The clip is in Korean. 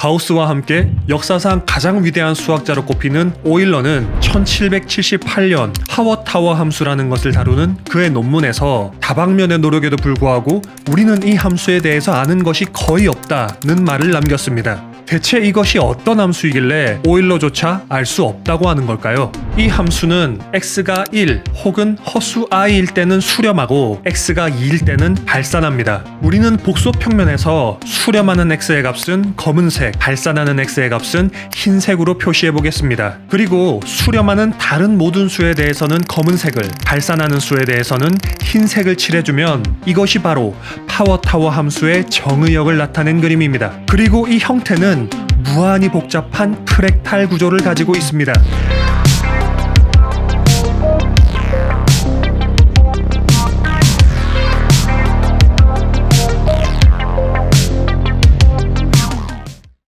가우스와 함께 역사상 가장 위대한 수학자로 꼽히는 오일러는 1778년 하워타워 함수라는 것을 다루는 그의 논문에서 다방면의 노력에도 불구하고 우리는 이 함수에 대해서 아는 것이 거의 없다는 말을 남겼습니다. 대체 이것이 어떤 함수이길래 오일러조차 알 수 없다고 하는 걸까요? 이 함수는 x가 1 혹은 허수 i일 때는 수렴하고 x가 2일 때는 발산합니다. 우리는 복소 평면에서 수렴하는 x의 값은 검은색, 발산하는 x의 값은 흰색으로 표시해 보겠습니다. 그리고 수렴하는 다른 모든 수에 대해서는 검은색을, 발산하는 수에 대해서는 흰색을 칠해주면 이것이 바로 파워타워 함수의 정의역을 나타낸 그림입니다. 그리고 이 형태는 무한히 복잡한 프랙탈 구조를 가지고 있습니다.